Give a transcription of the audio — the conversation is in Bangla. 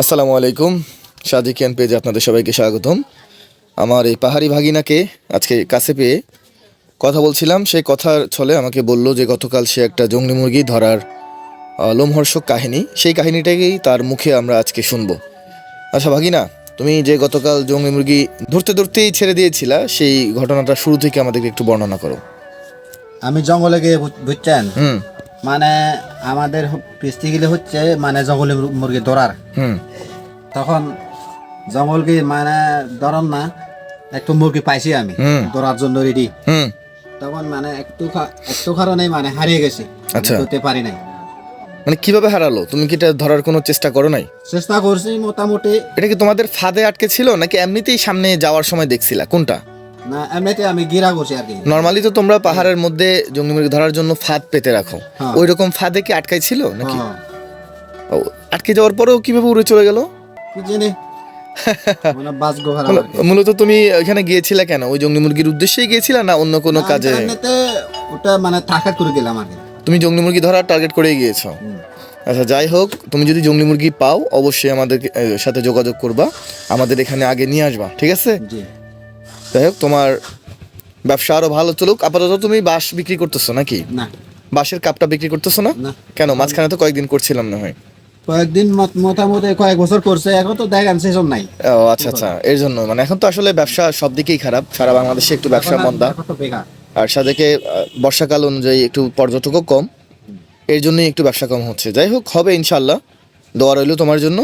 আসসালামু আলাইকুম। সাদি ক্যান পেজে আপনাদের সবাইকে স্বাগতম। আমার এই পাহাড়ি ভাগিনাকে আজকে কাছে পেয়ে কথা বলছিলাম। সেই কথার ছলে আমাকে বলল যে গতকাল সে একটা জঙ্গলি মুরগি ধরার লোমহর্ষক কাহিনী। সেই কাহিনীটাকেই তার মুখে আমরা আজকে শুনব। আচ্ছা ভাগিনা তুমি যে গতকাল জঙ্গলি মুরগি ধরতে ধরতেই ছেড়ে দিয়েছিলা সেই ঘটনাটা শুরু থেকে আমাদেরকে একটু বর্ণনা করো। আমি জঙ্গলে গিয়ে বুঝছেন হুম। মানে আমাদের পিস্তি গেলে হচ্ছে মানে জঙ্গলে মুরগি ধরার। তখন জঙ্গল কি মানে ধরার না একটু মুরগি পাইছি আমি ধরার জন্য রেডি হুম। তখন মানে একটু একটু কারণে মানে হারিয়ে গেছি আচ্ছা। ধরতে পারি নাই। মানে কীভাবে হারালো? তুমি কি এটা ধরার কোনো চেষ্টা করো নাই? চেষ্টা করছি মোটামুটি। এটা কি তোমাদের ফাঁদে আটকে ছিল নাকি এমনিতেই সামনে যাওয়ার সময় দেখছিলা? কোনটা? না এমনিতে আমি গিরা করছি আর কি। নর্মালি তো তোমরা পাহাড়ের মধ্যে জঙ্গলি মুরগি ধরার জন্য ফাঁদ পেতে রাখো। হ্যাঁ। ওই রকম ফাঁদে কি আটকাই ছিল নাকি? হ্যাঁ, ও, আটকে যাওয়ার পরেও কীভাবে উড়ে চলে গেল? কি জানি। মানে মূলত তুমি এখানে গিয়েছিলে কেন? ওই জঙ্গলি মুরগির উদ্দেশ্যেই গিয়েছিলা না অন্য কোনো কাজে? ওটা মানে টাকা করে গেলাম কি। তুমি জঙ্গলি মুরগি ধরার টার্গেট করেই গিয়েছো? আচ্ছা যাই হোক তুমি যদি জঙ্গলি মুরগি পাও অবশ্যই আমাদের সাথে যোগাযোগ করবা। আমাদের এখানে আগে নিয়ে আসবা ঠিক আছে? জি। যাই হোক তোমার ব্যবসা আরও ভালো চলুক। আপাতত তুমি বাঁশ বিক্রি করতেছো নাকি? না। বাঁশের কাপটা বিক্রি করতেছো না? কেন? মাঝখানে তো কয়েকদিন করছিলাম না হয়। কয়েকদিন মোটামুটি কয়েক বছর করছে এখন তো দেখেন সেসব নাই। ও আচ্ছা আচ্ছা। এর জন্য মানে এখন তো আসলে ব্যবসা সব দিকেই খারাপ। সারা বাংলাদেশে একটু ব্যবসা মন্দা। আর সাথে বর্ষাকাল অনুযায়ী একটু পর্যটকও কম। এর জন্যই একটু ব্যবসা কম হচ্ছে। যাই হোক হবে ইনশাল্লাহ দোয়া রইল তোমার জন্য।